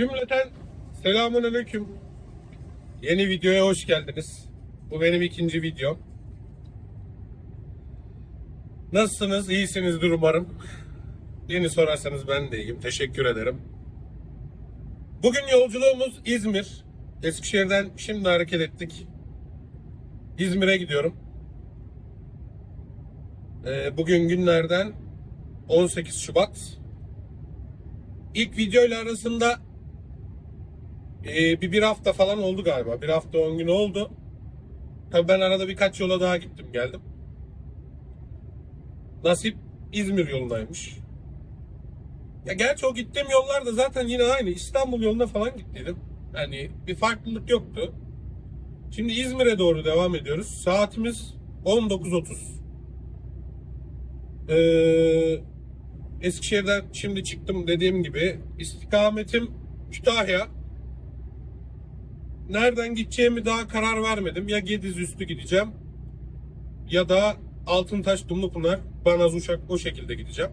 Cümleten selamun aleyküm. Yeni videoya hoş geldiniz. Bu benim ikinci videom. Nasılsınız? İyisinizdir umarım. Beni sorarsanız ben de iyiyim. Teşekkür ederim. Bugün yolculuğumuz İzmir. Eskişehir'den şimdi hareket ettik. İzmir'e gidiyorum. Ee, bugün günlerden 18 Şubat. İlk video ile arasında ee, bir, bir hafta falan oldu galiba. Bir hafta 10 gün oldu. Tabii ben arada birkaç yola daha gittim geldim. Nasip İzmir yolundaymış. Ya gerçi o gittiğim yollar da zaten yine aynı. İstanbul yoluna falan gittiydim. Yani bir farklılık yoktu. Şimdi İzmir'e doğru devam ediyoruz. Saatimiz 19.30. Ee, Eskişehir'den şimdi çıktım dediğim gibi. İstikametim Kütahya. Nereden gideceğimi daha karar vermedim. Ya Gediz üstü gideceğim ya da Altıntaş, Dumlupınar, Banaz Uşak o şekilde gideceğim.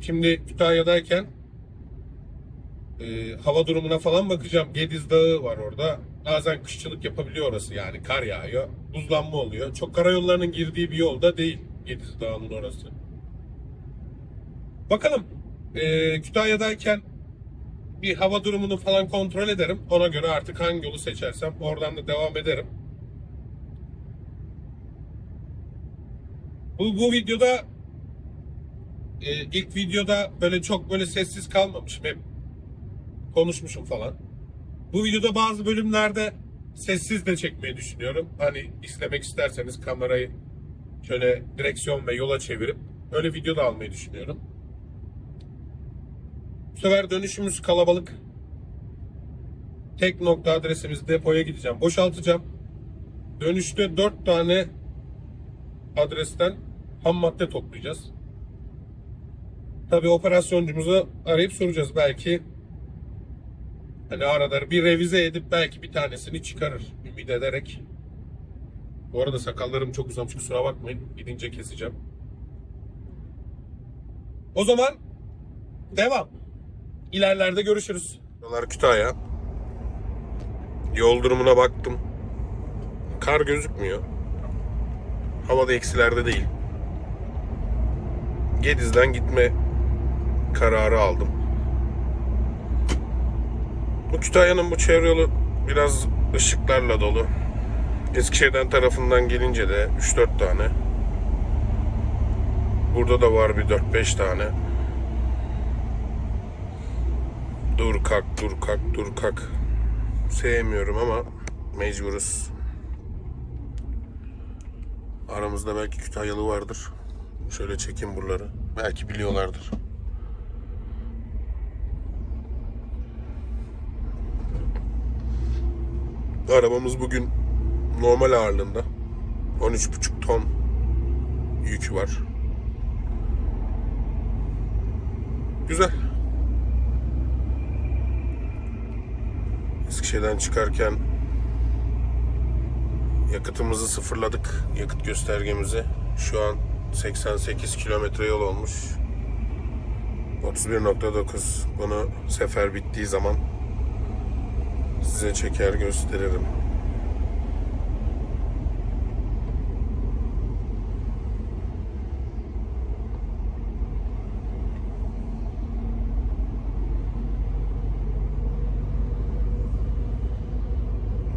Şimdi Kütahya'dayken e, hava durumuna falan bakacağım. Gediz Dağı var orada. Bazen kışçılık yapabiliyor orası yani. Kar yağıyor. Buzlanma oluyor. Çok karayollarının girdiği bir yolda değil Gediz Dağı'nın orası. Bakalım. E, Kütahya'dayken bir hava durumunu falan kontrol ederim. Ona göre artık hangi yolu seçersem oradan da devam ederim. Bu, bu videoda e, ilk videoda böyle çok böyle sessiz kalmamışım. Hep konuşmuşum falan. Bu videoda bazı bölümlerde sessiz de çekmeyi düşünüyorum. Hani izlemek isterseniz kamerayı şöyle direksiyon ve yola çevirip öyle video da almayı düşünüyorum. Bu sefer dönüşümüz kalabalık. Tek nokta adresimiz depoya gideceğim. Boşaltacağım. Dönüşte 4 tane adresten ham madde toplayacağız. Tabii operasyoncumuzu arayıp soracağız. Belki hani arada bir revize edip belki bir tanesini çıkarır. Ümit ederek. Bu arada sakallarım çok uzamış kusura bakmayın. Gidince keseceğim. O zaman devam. İlerlerde görüşürüz. Buralar Kütahya. Yol durumuna baktım. Kar gözükmüyor. Havada eksilerde değil. Gediz'den gitme kararı aldım. Bu Kütahya'nın bu çevre yolu biraz ışıklarla dolu. Eskişehir'den tarafından gelince de 3-4 tane. Burada da var bir 4-5 tane. Dur kalk, dur kalk, dur kalk. Sevmiyorum ama mecburuz. Aramızda belki Kütahyalı vardır. Şöyle çekin buraları. Belki biliyorlardır. Arabamız bugün normal ağırlığında. 13,5 ton yükü var. Güzel. Eskişehir'den çıkarken yakıtımızı sıfırladık. Yakıt göstergemizi. Şu an 88 kilometre yol olmuş. 31.9 bunu sefer bittiği zaman size çeker gösteririm.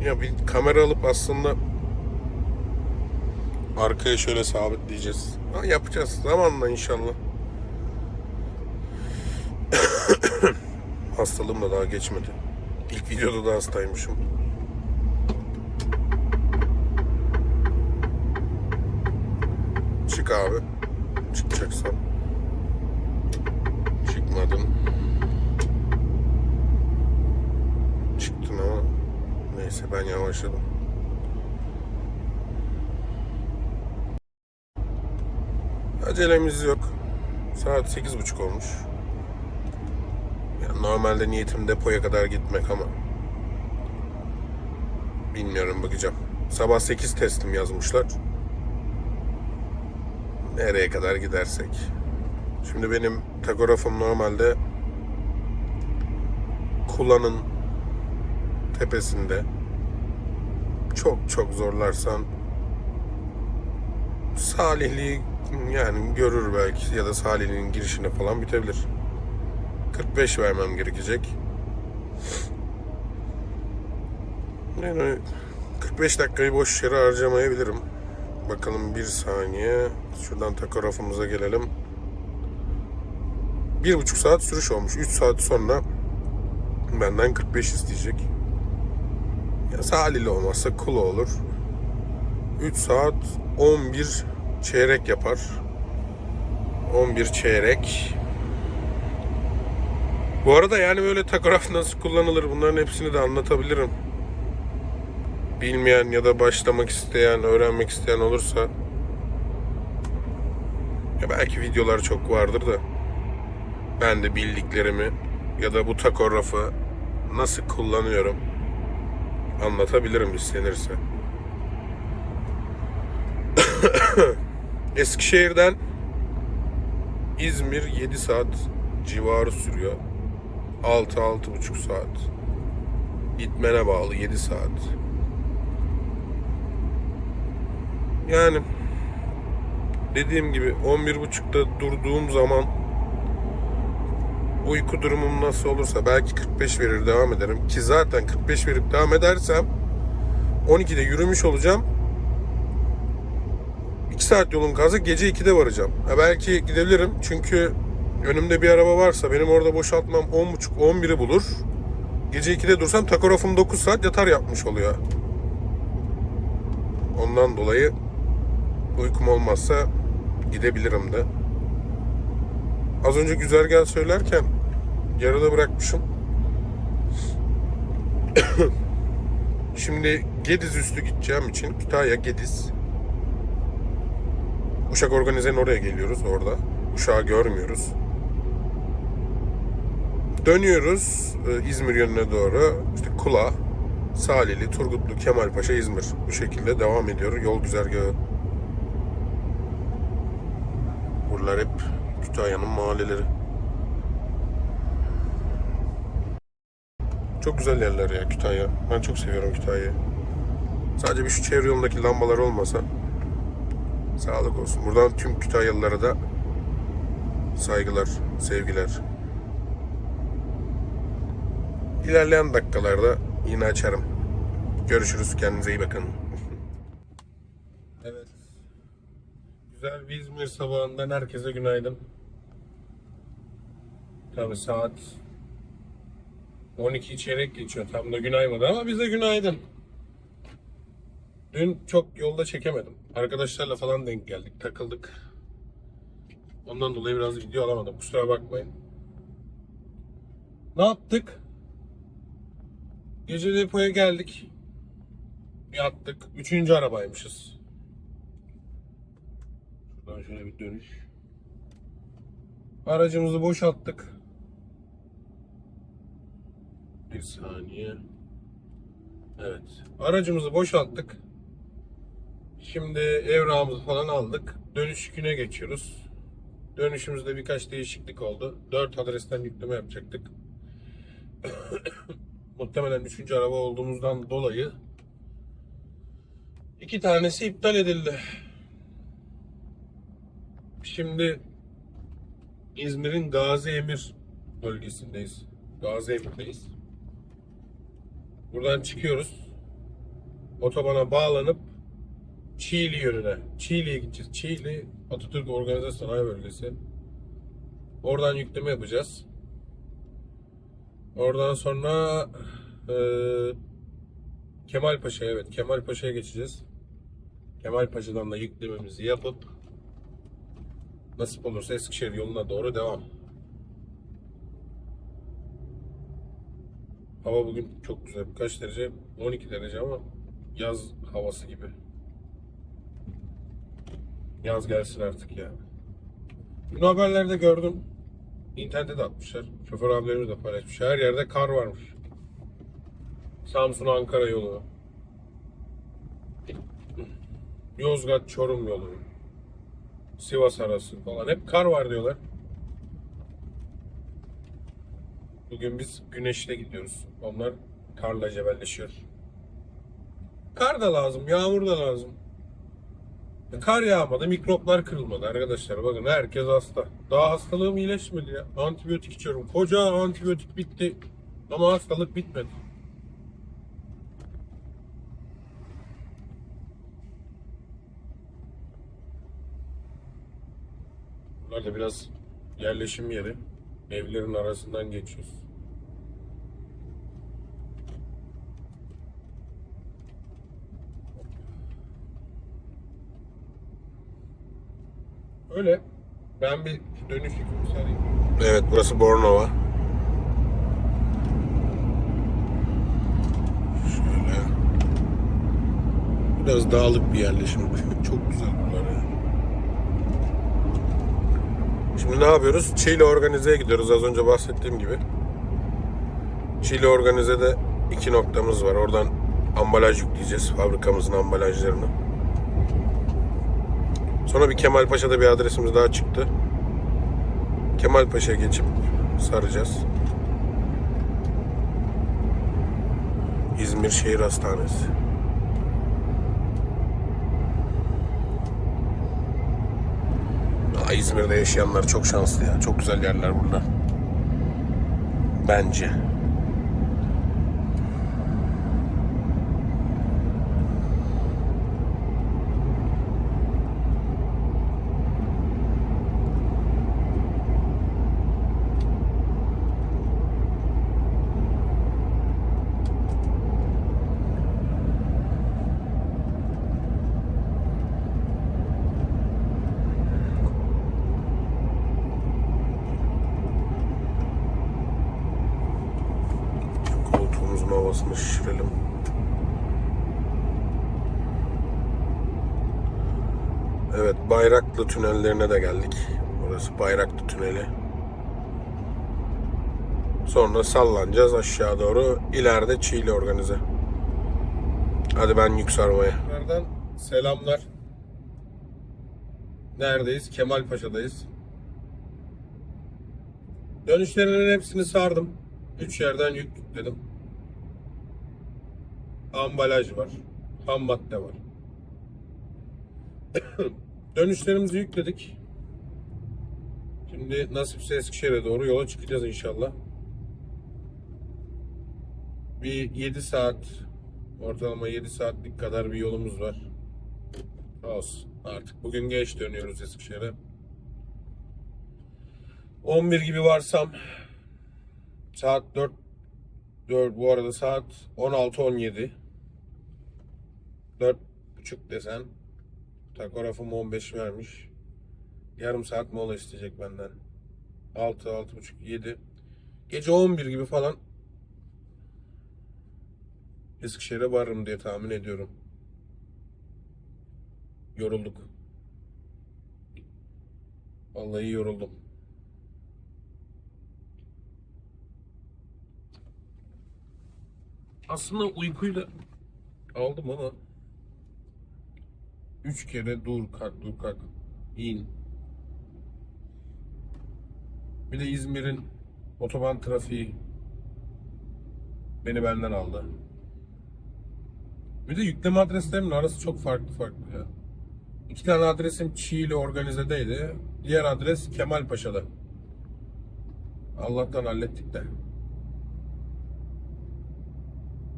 Ya bir kamera alıp aslında arkaya şöyle sabitleyeceğiz. Ha, yapacağız zamanla inşallah. Hastalığım da daha geçmedi. İlk videoda da hastaymışım. Çık abi. Çıkacaksan. Çıkmadın. Çıktın ama neyse ben yavaşladım. Acelemiz yok. Saat sekiz buçuk olmuş. Yani normalde niyetim depoya kadar gitmek ama bilmiyorum bakacağım. Sabah 8 teslim yazmışlar. Nereye kadar gidersek. Şimdi benim takografım normalde Kula'nın tepesinde çok çok zorlarsan Salihli yani görür belki ya da Salihli'nin girişine falan bitebilir. 45 vermem gerekecek. Yani 45 dakikayı boş yere harcamayabilirim. Bakalım bir saniye. Şuradan takografımıza gelelim. Bir buçuk saat sürüş olmuş. 3 saat sonra benden 45 isteyecek. Ya Salihli olmazsa Kula olur. 3 saat 11 çeyrek yapar. 11 çeyrek. Bu arada yani böyle takograf nasıl kullanılır bunların hepsini de anlatabilirim. Bilmeyen ya da başlamak isteyen, öğrenmek isteyen olursa ya belki videolar çok vardır da ben de bildiklerimi ya da bu takografı nasıl kullanıyorum anlatabilirim istenirse. Eskişehir'den İzmir 7 saat civarı sürüyor. 6-6,5 saat. İtmen'e bağlı 7 saat. Yani dediğim gibi 11.30'da durduğum zaman uyku durumum nasıl olursa belki 45 verir devam ederim. Ki zaten 45 verip devam edersem 12'de yürümüş olacağım. 2 saat yolum kalsa gece 2'de varacağım. Ha belki gidebilirim çünkü önümde bir araba varsa benim orada boşaltmam 10.30-11'i bulur. Gece 2'de dursam takografım 9 saat yatar yapmış oluyor. Ondan dolayı uykum olmazsa gidebilirim de. Az önce güzergah söylerken yarıda bırakmışım. Şimdi Gediz üstü gideceğim için Kütahya Gediz. Uşak Organize'nin oraya geliyoruz orada. Uşağı görmüyoruz. Dönüyoruz e, İzmir yönüne doğru. İşte Kula, Salihli, Turgutlu, Kemalpaşa, İzmir. Bu şekilde devam ediyor yol güzergahı. Buralar hep Kütahya'nın mahalleleri. Çok güzel yerler ya Kütahya. Ben çok seviyorum Kütahya'yı. Sadece bir şu çevre yolundaki lambalar olmasa sağlık olsun. Buradan tüm Kütahyalılara da saygılar, sevgiler. İlerleyen dakikalarda yine açarım. Görüşürüz. Kendinize iyi bakın. Evet. Güzel bir İzmir sabahından herkese günaydın. Tabi saat 12 çeyrek geçiyor. Tam da gün aymadı ama bize günaydın. Dün çok yolda çekemedim. Arkadaşlarla falan denk geldik. Takıldık. Ondan dolayı biraz video alamadım. Kusura bakmayın. Ne yaptık? Gece depoya geldik. Yattık. Üçüncü arabaymışız. Şuradan şöyle bir dönüş. Aracımızı boşalttık. Bir saniye. Evet. Aracımızı boşalttık. Şimdi evrağımızı falan aldık. Dönüş güne geçiyoruz. Dönüşümüzde birkaç değişiklik oldu. 4 adresten yükleme yapacaktık. Muhtemelen üçüncü araba olduğumuzdan dolayı iki tanesi iptal edildi. Şimdi İzmir'in Gazi Emir bölgesindeyiz. Gazi Emir'deyiz. Buradan çıkıyoruz. Otobana bağlanıp Çiğli yönüne. Çiğli'ye gideceğiz. Çiğli Atatürk Organize Sanayi Bölgesi. Oradan yükleme yapacağız. Oradan sonra e, Kemalpaşa evet Kemalpaşa'ya geçeceğiz. Kemalpaşa'dan da yüklememizi yapıp nasip olursa Eskişehir yoluna doğru devam. Hava bugün çok güzel. Kaç derece? 12 derece ama yaz havası gibi. Yaz gelsin artık ya. Dün haberlerde gördüm. İnternette de atmışlar. Şoför abilerimiz de paylaşmış. Her yerde kar varmış. Samsun Ankara yolu. Yozgat Çorum yolu. Sivas arası falan. Hep kar var diyorlar. Bugün biz güneşle gidiyoruz. Onlar karla cebelleşiyor. Kar da lazım, yağmur da lazım. E, Kar yağmadı, mikroplar kırılmadı arkadaşlar. Bakın herkes hasta. Daha hastalığım iyileşmedi ya. Antibiyotik içiyorum. Koca antibiyotik bitti. Ama hastalık bitmedi. Bunlar da biraz yerleşim yeri. Evlerin arasından geçiyoruz. Öyle. Ben bir dönüş yükümü sarayım. Evet burası Bornova. Şöyle. Biraz dağlık bir yerleşim. Çok güzel bunlar ya. Ne yapıyoruz? Çiğli Organize'ye gidiyoruz az önce bahsettiğim gibi. Çiğli Organize'de iki noktamız var. Oradan ambalaj yükleyeceğiz. Fabrikamızın ambalajlarını. Sonra bir Kemalpaşa'da bir adresimiz daha çıktı. Kemalpaşa'ya geçip saracağız. İzmir Şehir Hastanesi. İzmir'de yaşayanlar çok şanslı ya. Çok güzel yerler bunlar. Bence. Bayraklı tünellerine de geldik. Burası Bayraklı tüneli. Sonra sallanacağız aşağı doğru. İleride Çiğli organize. Hadi ben yük sarmaya. Nereden selamlar. Neredeyiz? Kemalpaşa'dayız. Dönüşlerinin hepsini sardım. Üç yerden yük yükledim. Ambalaj var. Ham madde var. Dönüşlerimizi yükledik. Şimdi nasipse Eskişehir'e doğru yola çıkacağız inşallah. Bir 7 saat ortalama 7 saatlik kadar bir yolumuz var. Olsun. Artık bugün geç dönüyoruz Eskişehir'e. 11 gibi varsam saat 4 4 bu arada saat 16-17 4 buçuk desen takografım 15 vermiş. Yarım saat mola isteyecek benden. 6 altı buçuk 7 gece 11 gibi falan Eskişehir'e varırım diye tahmin ediyorum. Yorulduk. Vallahi yoruldum. Aslında uykuyu da aldım ama üç kere dur kalk dur kalk in. Bir de İzmir'in otoban trafiği beni benden aldı. Bir de yükleme adreslerimin arası çok farklı farklı ya. İki tane adresim Çiğli organizedeydi. Diğer adres Kemalpaşa'da. Allah'tan hallettik de.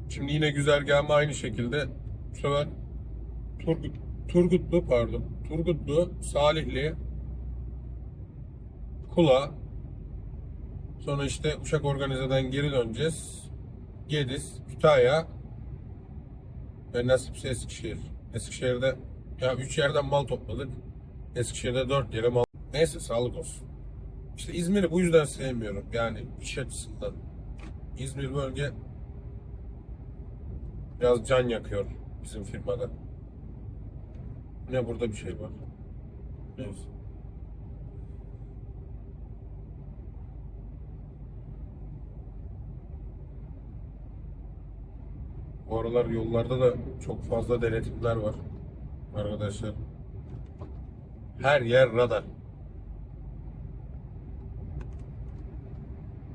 Şimdi yine güzergahım aynı şekilde. Bu sefer Turgut, Turgutlu pardon. Turgutlu, Salihli, Kula. Sonra işte Uşak Organize'den geri döneceğiz. Gediz, Kütahya ve nasipse Eskişehir. Eskişehir'de ya üç yerden mal topladık. Eskişehir'de dört yere mal. Neyse sağlık olsun. İşte İzmir'i bu yüzden sevmiyorum. Yani iş açısından. İzmir bölge Biraz can yakıyor bizim firmada. Ne burada bir şey var. Neyse. Bu aralar yollarda da çok fazla denetimler var. Arkadaşlar. Her yer radar.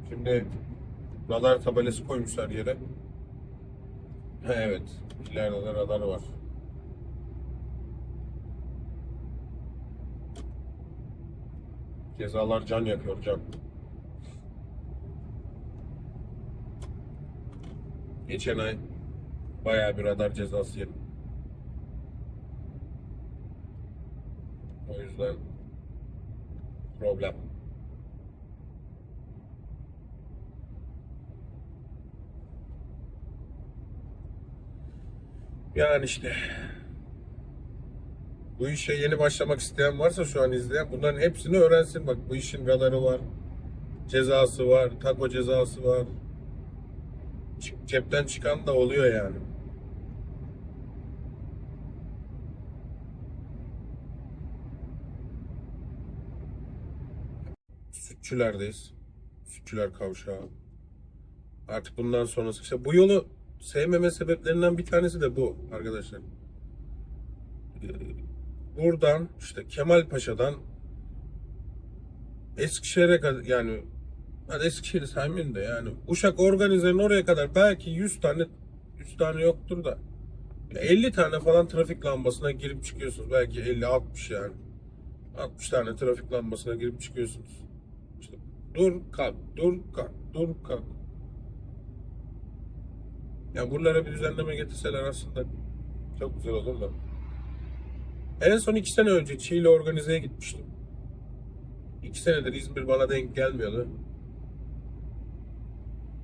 Şimdi Radar tabelası koymuşlar yere. Evet. İleride de radar var. Cezalar can yakıyor can. Geçen ay bayağı bir radar cezası yedim. O yüzden problem. Yani işte bu işe yeni başlamak isteyen varsa şu an izleyen bunların hepsini öğrensin. Bak bu işin radarı var, cezası var, taco cezası var. Cepten çıkan da oluyor yani. Sütçülerdeyiz. Sütçüler kavşağı. Artık bundan sonrası işte bu yolu sevmeme sebeplerinden bir tanesi de bu arkadaşlar. Buradan işte Kemalpaşa'dan Eskişehir'e kadar yani hadi Eskişehir'i saymayayım da yani Uşak organizenin oraya kadar belki 100 tane 100 tane yoktur da ya 50 tane falan trafik lambasına girip çıkıyorsunuz. Belki 50 60 yani. 60 tane trafik lambasına girip çıkıyorsunuz. İşte dur kalk, dur kalk, dur kalk. Ya buralara bir düzenleme getirseler aslında çok güzel olur da. En son iki sene önce Çiğli organizeye gitmiştim. İki senedir İzmir bana denk gelmiyordu.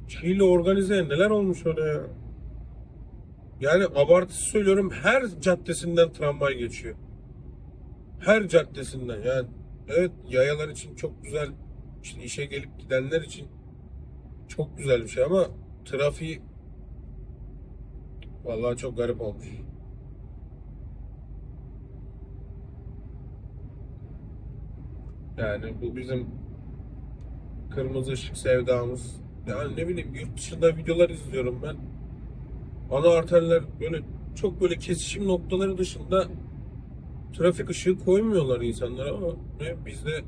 Çiğli organize neler olmuş orada ya. Yani abartısı söylüyorum her caddesinden tramvay geçiyor. Her caddesinden yani. Evet yayalar için çok güzel. işte işe gelip gidenler için çok güzel bir şey ama trafiği vallahi çok garip olmuş. Yani bu bizim kırmızı ışık sevdamız. Yani ne bileyim yurt dışında videolar izliyorum ben. Ana arterler böyle çok böyle kesişim noktaları dışında trafik ışığı koymuyorlar insanlara ama ne bizde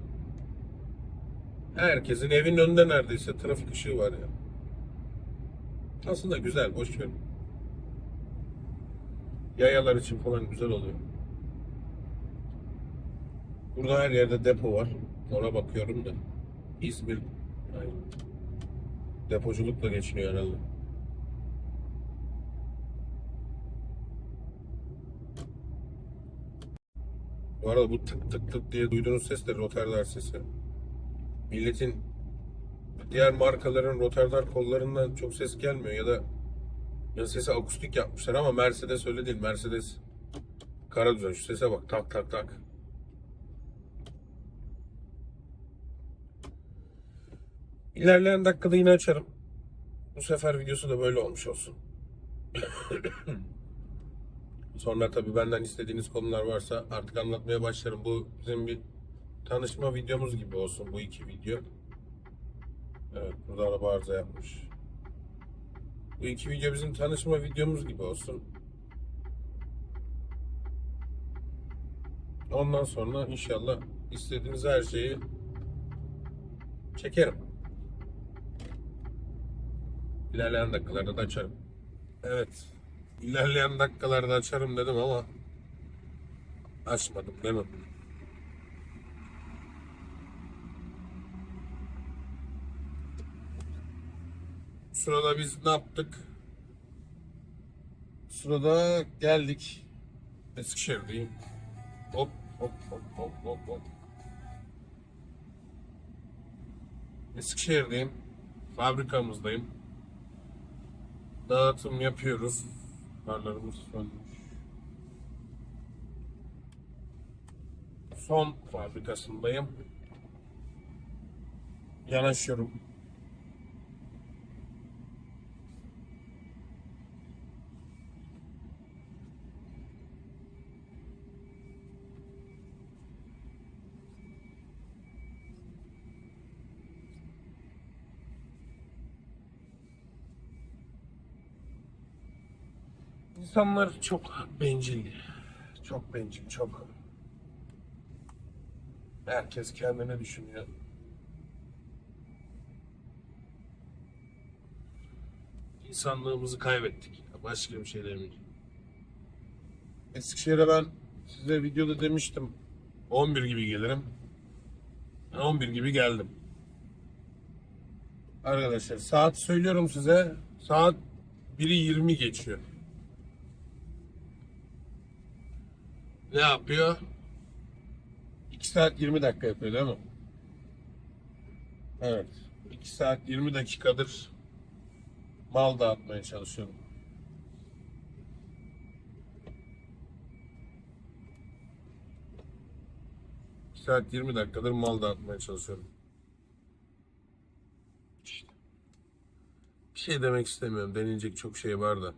herkesin evin önünde neredeyse trafik ışığı var ya. Aslında güzel, boş ver. Yayalar için falan güzel oluyor. Burada her yerde depo var. Ona bakıyorum da. İzmir aynen. depoculukla geçiniyor herhalde. Bu arada bu tık tık tık diye duyduğunuz ses de Rotterdam sesi. Milletin diğer markaların Rotterdam kollarından çok ses gelmiyor ya da ya sesi akustik yapmışlar ama Mercedes öyle değil. Mercedes kara düzen. Şu sese bak tak tak tak. İlerleyen dakikada yine açarım. Bu sefer videosu da böyle olmuş olsun. Sonra tabii benden istediğiniz konular varsa artık anlatmaya başlarım. Bu bizim bir tanışma videomuz gibi olsun bu iki video. Evet burada araba arıza yapmış. Bu iki video bizim tanışma videomuz gibi olsun. Ondan sonra inşallah istediğiniz her şeyi çekerim. İlerleyen dakikalarda da açarım. Evet. İlerleyen dakikalarda açarım dedim ama açmadım değil? Sırada biz ne yaptık? Sırada geldik. Eskişehir'deyim. Hop hop hop hop hop hop. Eskişehir'deyim. Fabrikamızdayım. Dağıtım yapıyoruz. Farlarımız sönmüş. Son fabrikasındayım. Yanaşıyorum. İnsanlar çok bencil. Çok bencil, çok. Herkes kendine düşünüyor. insanlığımızı kaybettik. Başka bir şey demeyeceğim. Eskişehir'e ben size videoda demiştim 11 gibi gelirim. Ben 11 gibi geldim. Arkadaşlar saat söylüyorum size saat 1'i 20 geçiyor. Ne yapıyor? 2 saat 20 dakika yapıyor değil mi? Evet. 2 saat 20 dakikadır mal dağıtmaya çalışıyorum. İki saat 20 dakikadır mal dağıtmaya çalışıyorum. İşte. Bir şey demek istemiyorum. Denilecek çok şey var da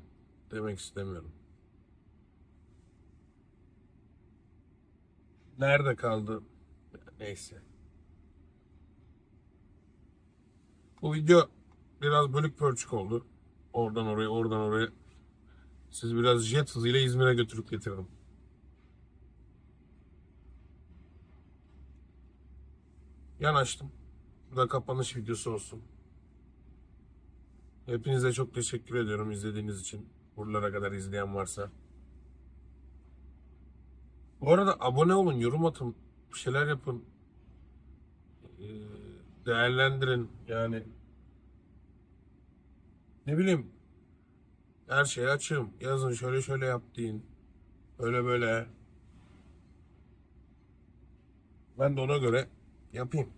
demek istemiyorum. Nerede kaldı? Neyse. Bu video biraz bölük pörçük oldu. Oradan oraya, oradan oraya. Siz biraz jet hızıyla İzmir'e götürüp getiririm. Yanaştım. Bu da kapanış videosu olsun. Hepinize çok teşekkür ediyorum izlediğiniz için. Buralara kadar izleyen varsa. Bu arada abone olun, yorum atın, bir şeyler yapın. Ee, Değerlendirin yani. Ne bileyim. Her şeye açığım. Yazın şöyle şöyle yap deyin. Öyle böyle. Ben de ona göre yapayım.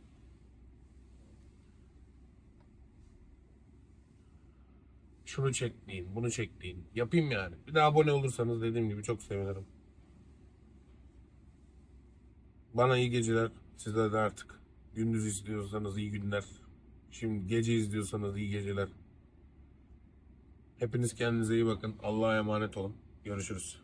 Şunu çekleyin, bunu çekleyin. Yapayım yani. Bir de abone olursanız dediğim gibi çok sevinirim. Bana iyi geceler. Size de artık gündüz izliyorsanız iyi günler. Şimdi gece izliyorsanız iyi geceler. Hepiniz kendinize iyi bakın. Allah'a emanet olun. Görüşürüz.